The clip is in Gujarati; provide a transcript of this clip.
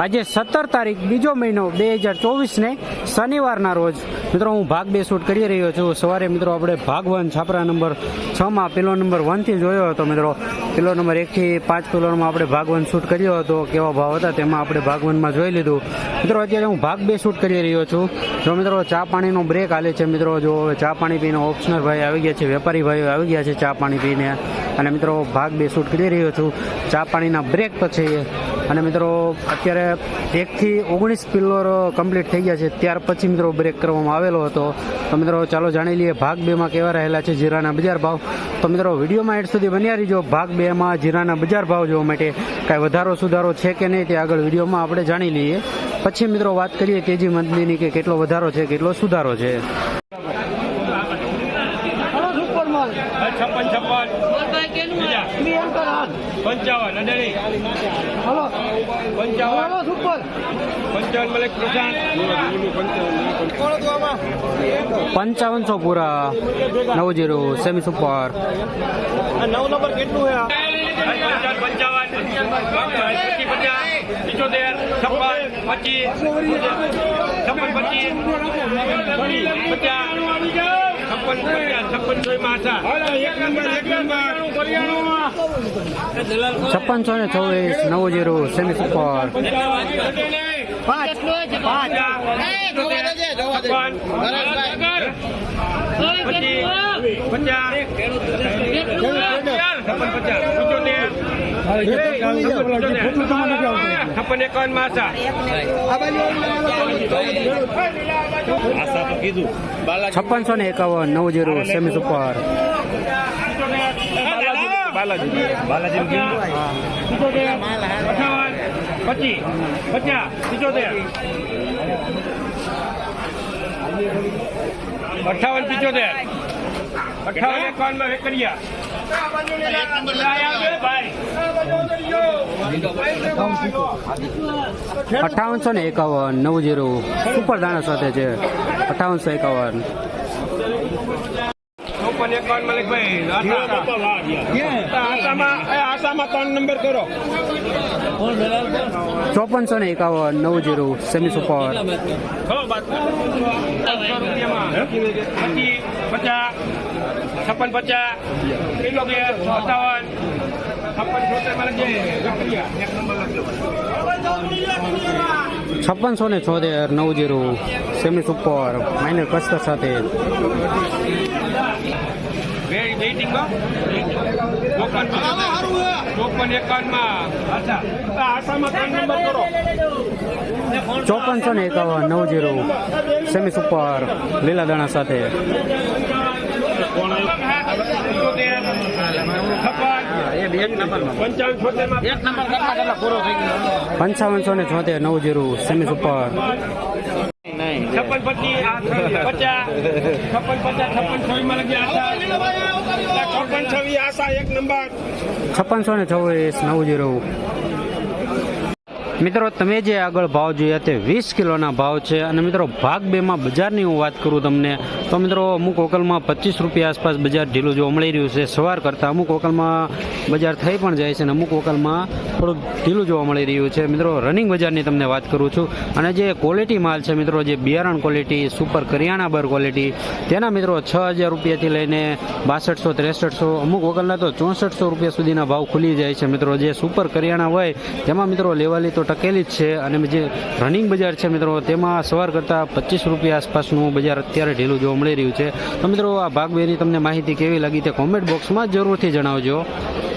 આજે સત્તર તારીખ, બીજો મહિનો, બે હજાર ચોવીસને શનિવારના રોજ. મિત્રો, હું ભાગ બે શૂટ કરી રહ્યો છું. સવારે, મિત્રો, આપણે ભાગ વન છાપરા નંબર છમાં પેલો નંબર વનથી જોયો હતો, મિત્રો. પેલો નંબર એકથી પાંચ પેલોમાં આપણે ભાગ વન શૂટ કર્યો હતો. કેવા ભાવ હતા તેમાં આપણે ભાગ વનમાં જોઈ લીધું. મિત્રો, અત્યારે હું ભાગ બે શૂટ કરી રહ્યો છું. જો, મિત્રો, ચા પાણીનો બ્રેક હાલે છે, મિત્રો. જો, ચા પાણી પીને ઓપ્શનર ભાઈ આવી ગયા છે, વેપારી ભાઈઓ આવી ગયા છે ચા પાણી પીને. અને, મિત્રો, ભાગ બે શૂટ કરી રહ્યો છું. ચા પાણીના બ્રેક પછી અને મિત્રો અત્યારે એકથી ઓગણીસ પિલ્લર કમ્પ્લીટ થઈ ગયા છે. ત્યાર પછી મિત્રો બ્રેક કરવામાં આવેલો હતો. તો મિત્રો ચાલો જાણી લઈએ ભાગ બેમાં કેવા રહેલા છે જીરાના બજાર ભાવ. તો મિત્રો વિડીયોમાં એડ સુધી બન્યા રહીજો. ભાગ બેમાં જીરાના બજાર ભાવ જોવા માટે કાંઈ વધારો સુધારો છે કે નહીં તે આગળ વિડીયોમાં આપણે જાણી લઈએ. પછી મિત્રો વાત કરીએ તેજી મંદીની કે કેટલો વધારો છે કેટલો સુધારો છે. છપ્પન છપ્પન. બીજા પંચાવન અઢારી પંચાવન પંચાવન મલિક પ્રશાંત પંચાવનસો પૂરા નવ જીરો સેમી સુપર નવ નંબર કેટલું છે પંચાવન પચીસ પચાસ પિચોતેર છપ્પન પચીસ છપ્પન પચીસ પચાસ છપ્પન પચાસ છપ્પન સો માસા એક નંબર એક નંબર છપ્પનસો ને ચોવીસ, નવ જીરો, સેમી સુપર. છપ્પન એકાવન ને એકાવન, નવ zero, semi super. Balaji. Balaji અઠાવન પચીસ પિચોતેર અઠાવન પિચોતેર. અઠાવન એકાવનમાં વેકરિયા. અઠાવનસો ને એકાવન, નવ જીરો. સુપર દાણા સાથે છે. અઠાવનસો એકાવન. ચોપન એકાવન મલિકભાઈ આસામાં ત્રણ નંબર કરો? ચોપનસો ને એકાવન નવ જીરો સેમી સુપર. પચીસ છપ્પન પચાસ કિલો બે સત્તાવન છપ્પનસો ને છોતેર નવ જીરો સેમી સુપર માઇનર કસ્તર સાથે. વેઇટિંગમાં ચોપન ચોપન એકાવનમાં આશામાં ત્રણ નંબર કરો. ચોપનસો ને એકાવન નવ જીરો. સેમી સુપર લીલા દાણા સાથે. પંચાવનસો ને છોતેર નવ જીરો સેમી સુપર. છપ્પન પચીસ પચાસ છપ્પન પચાસ છપ્પન છવ્વીસમાં લખી આશા. છપ્પન છવ્વીસ આશા એક નંબર. છપ્પનસો ને ચોવીસ નવ જીરો. મિત્રો, તમે જે આગળ ભાવ જોયા તે વીસ કિલોના ભાવ છે અને મિત્રો, ભાગ બેમાં બજારની હું વાત કરું તમને, તો મિત્રો, અમુક વકલમાં પચીસ રૂપિયા આસપાસ બજાર ઢીલું જોવા મળી રહ્યું છે. સવાર કરતાં અમુક વકલમાં બજાર થઈ પણ જાય છે અને અમુક વકલમાં થોડુંક ઢીલું જોવા મળી રહ્યું છે. મિત્રો રનિંગ બજારની તમને વાત કરું છું. અને જે ક્વોલિટી માલ છે મિત્રો, જે બિયારણ ક્વોલિટી સુપર કરિયાણા બર ક્વોલિટી તેના મિત્રો છ હજાર રૂપિયાથી લઈને બાસઠસો, ત્રેસઠસો, અમુક વકલના તો ચોસઠસો રૂપિયા સુધીના ભાવ ખુલી જાય છે. મિત્રો, જે સુપર કરિયાણા હોય, તેમાં મિત્રો લેવાલી તો ટકેલી જ છે અને જે રનિંગ બજાર છે મિત્રો, તેમાં સવાર કરતાં પચીસ રૂપિયા આસપાસનું બજાર અત્યારે ઢીલું જોવા મળી રહ્યું છે. તો મિત્રો, આ ભાગ બેની તમને માહિતી કેવી લાગી તે કોમેન્ટ બોક્સમાં જરૂરથી જણાવજો.